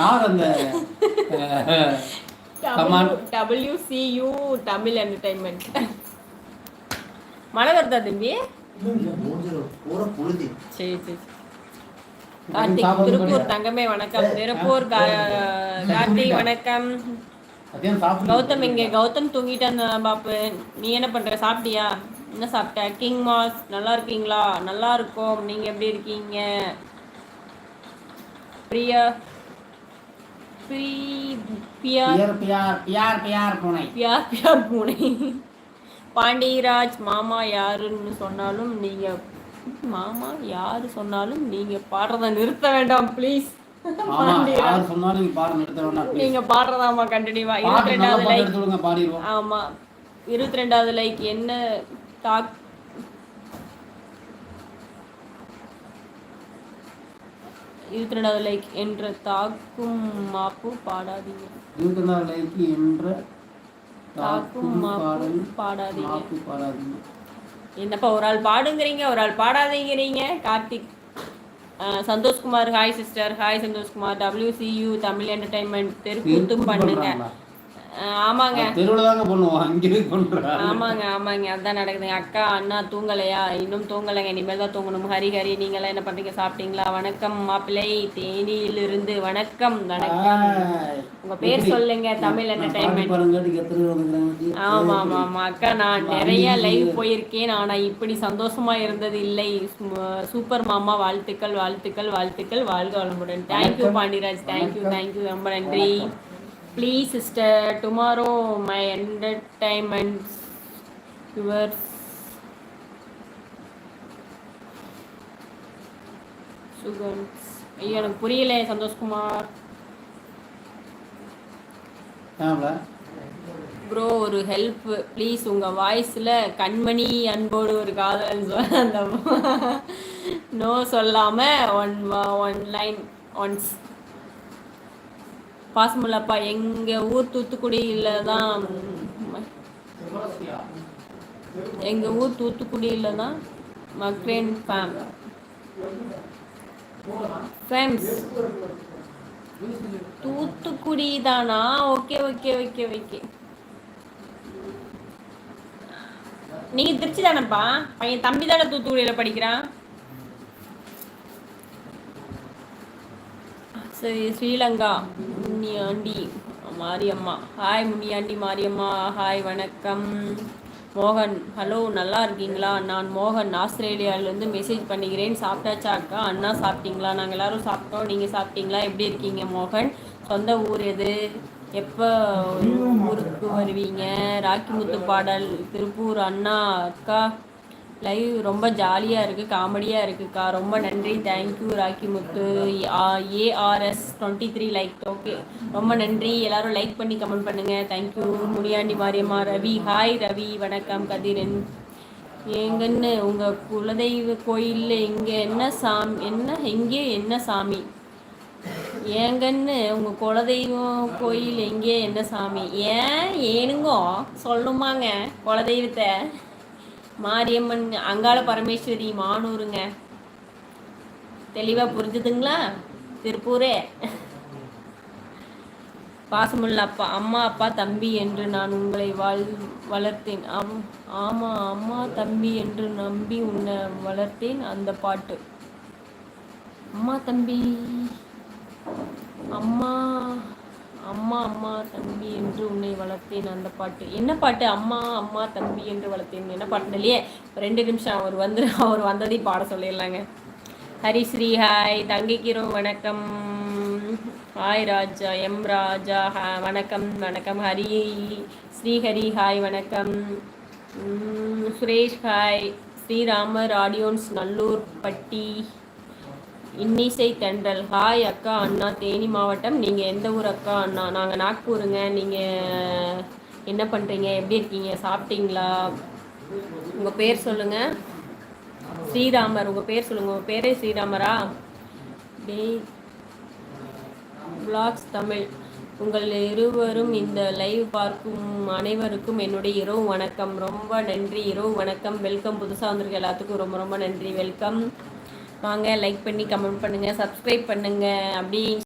யார் அந்த டபிள்யூசியூ தமிழ் என்டர்டைன்மெண்ட் மழை வருதா தம்பி? சரி சரி கார்த்திக் திருப்பூர் தங்கமே வணக்கம். திருப்பூர் கார்த்திக் வணக்கம். கௌதம் இங்கே கௌதம் தூங்கிட்டான் பாப்பு. நீ என்ன பண்ற? சாப்பிட்டியா? என்ன சாப்பிட்ட? கிங் மாஸ் நல்லா இருக்கீங்களா? நல்லா இருக்கோம். நீங்க எப்படி இருக்கீங்க? பிரியா? பியார். பியார் பியார் பியார் பூனை. பியார் பியார் பூனை. பாண்டியராஜ் மாமா யாருன்னு சொன்னாலும் நீங்க மாமா யாரு சொன்னாலும் நீங்க பாடுறத நிறுத்த வேண்டாம் ப்ளீஸ் நீங்க பாடுறதாமா கண்டினியூவா இருபத்தி ரெண்டாவது லைக். ஆமா. இருபத்தி ரெண்டாவது லைக் என்ன தாக் ரெண்டாவது லைக் என்ற தாக்கும் மாப்பு பாடாதீங்க. ரெண்டாவது லைக்கு என்ற தாக்கும் மாப்பு பாடாதீங்க. மாப்பு பாடாதீங்க. என்னப்பா ஒரு ஆள் பாடுங்கிறீங்க ஒரு ஆள் பாடாதீங்கிறீங்க Karthik. Santhoshkumar hi sister hi Santhoshkumar. WCU Tamil entertainment தெருக்கூத்தும் பண்ணுங்க. ஆமாங்க. தெருவில் தாங்க பண்ணுவோம் அங்கே பண்றா ஆமாங்க ஆமாங்க. அதான் நடக்குதுங்க. அக்கா அண்ணா தூங்கலையா? இன்னும் தூங்கலைங்க. இனிமேல் தான் தூங்கணும். ஹரி ஹரி நீங்களாம் என்ன பண்றீங்க? சாப்பிட்டீங்களா? வணக்கம் மாப்பிள்ளை. தேனியிலிருந்து வணக்கம் வணக்கம். உங்க பேர் சொல்லுங்க தமிழ் என்டர்டைன்மெண்ட் ஆமா ஆமா ஆமா. அக்கா நான் நிறைய லைவ் போயிருக்கேன். ஆனா இப்படி சந்தோஷமா இருந்தது இல்லை. சூப்பர் மாமா வாழ்த்துக்கள் வாழ்த்துக்கள் வாழ்த்துக்கள். வாழ்க வளமுடன். தேங்க்யூ பாண்டிராஜ் தேங்க்யூ தேங்க்யூ ரொம்ப நன்றி. Please sister tomorrow my entertainments your Sugan's ஐயோ எனக்கு புரியல சந்தோஷ்குமார். ப்ரோ ஒரு ஹெல்ப் ப்ளீஸ் உங்கள் வாய்ஸில் கண்மணி அன்போடு ஒரு காதல் அந்த நோ சொல்லாமல் ஒன் ஒன் லைன் ஒன்ஸ் பாசமுல்லப்பா எங்கள் ஊர் தூத்துக்குடியில் தான் எங்கள் ஊர் தூத்துக்குடியில் தான் மக்ரேன் ஃபேம் ஃபேம்ஸ் தூத்துக்குடி தானா ஓகே ஓகே ஓகே ஓகே நீங்க திருச்சி தானேப்பா பையன் தம்பி தானே தூத்துக்குடியில படிக்கிறான் சரி ஸ்ரீலங்கா முனியாண்டி மாரியம்மா. ஹாய் முனியாண்டி மாரியம்மா. ஹாய் வணக்கம். மோகன் ஹலோ நல்லா இருக்கீங்களா? நான் மோகன் ஆஸ்திரேலியாவிலேருந்து மெசேஜ் பண்ணிக்கிறேன். சாப்பிட்டாச்சா அக்கா? அண்ணா சாப்பிட்டீங்களா? நாங்கள் எல்லாரும் சாப்பிட்டோம். நீங்கள் சாப்பிட்டீங்களா? எப்படி இருக்கீங்க மோகன்? சொந்த ஊர் எது? எப்போ ஊருக்கு வருவீங்க? ராக்கிமுத்து பாடல் திருப்பூர் அண்ணா அக்கா? லைவ் ரொம்ப ஜாலியாக இருக்குது காமெடியாக இருக்குக்கா ரொம்ப நன்றி. Thank you Rakkimuthu ARS twenty three like okay ரொம்ப நன்றி. எல்லாரும் லைக் பண்ணி கமெண்ட் பண்ணுங்கள் thank you Muniyandi Mariyamma Ravi. Hi Ravi. வணக்கம் கதிரன். ஏங்கன்னு உங்கள் குலதெய்வ கோயிலில் எங்கே? என்ன சாமி என்ன? எங்கே என்ன சாமி? ஏங்கன்னு உங்கள் குலதெய்வம் கோயில் எங்கே? என்ன சாமி? ஏன்? ஏனுங்கோ? சொல்லணுமாங்க குலதெய்வத்தை. மாரியம்மன் அங்காள பரமேஸ்வரி மானூருங்க. தெளிவாக புரிஞ்சுதுங்களா? திருப்பூரே. பாசமுள்ள அப்பா அம்மா அப்பா தம்பி என்று நான் உங்களை வாழ் வளர்த்தேன். ஆம் ஆமாம் அம்மா தம்பி என்று நம்பி உன்னை வளர்த்தேன் அந்த பாட்டு. அம்மா தம்பி. அம்மா. அம்மா அம்மா தம்பி என்று உன்னை வளர்த்தேன் அந்த பாட்டு. என்ன பாட்டு? அம்மா அம்மா தம்பி என்று வளர்த்தேன். என்ன பாட்டு இல்லையே? ரெண்டு நிமிஷம் அவர் வந்து அவர் வந்ததையும் பாட சொல்லிடலாங்க. ஹரிஸ்ரீ ஹாய் தங்கிக்கிறோம் வணக்கம். ஹாய் ராஜா எம் ராஜா வணக்கம் வணக்கம் ஹரி. ஸ்ரீஹரி ஹாய் வணக்கம். சுரேஷ் ஹாய். ஸ்ரீராமர் ஆடியோன்ஸ் நல்லூர் பட்டி. இன்னிசை தென்றல். ஹாய் அக்கா அண்ணா தேனி மாவட்டம். நீங்கள் எந்த ஊர் அக்கா அண்ணா? நாங்கள் நாக்பூருங்க. நீங்கள் என்ன பண்ணுறீங்க எப்படி இருக்கீங்க? சாப்பிட்டீங்களா? உங்கள் பேர் சொல்லுங்கள் ஸ்ரீராமர். உங்கள் பேர் சொல்லுங்கள் உங்கள் பேரே ஸ்ரீராமரா? டெய் பிளாக்ஸ் தமிழ். உங்கள் இருவரும் இந்த லைவ் பார்க்கும் அனைவருக்கும் என்னுடைய இரவு வணக்கம். ரொம்ப நன்றி. இரவு வணக்கம். வெல்கம் புதுசாக வந்திருக்க எல்லாத்துக்கும் ரொம்ப ரொம்ப நன்றி. வெல்கம் வாங்க லைக் பண்ணி கமெண்ட் பண்ணுங்கள் சப்ஸ்கிரைப் பண்ணுங்கள் அப்படி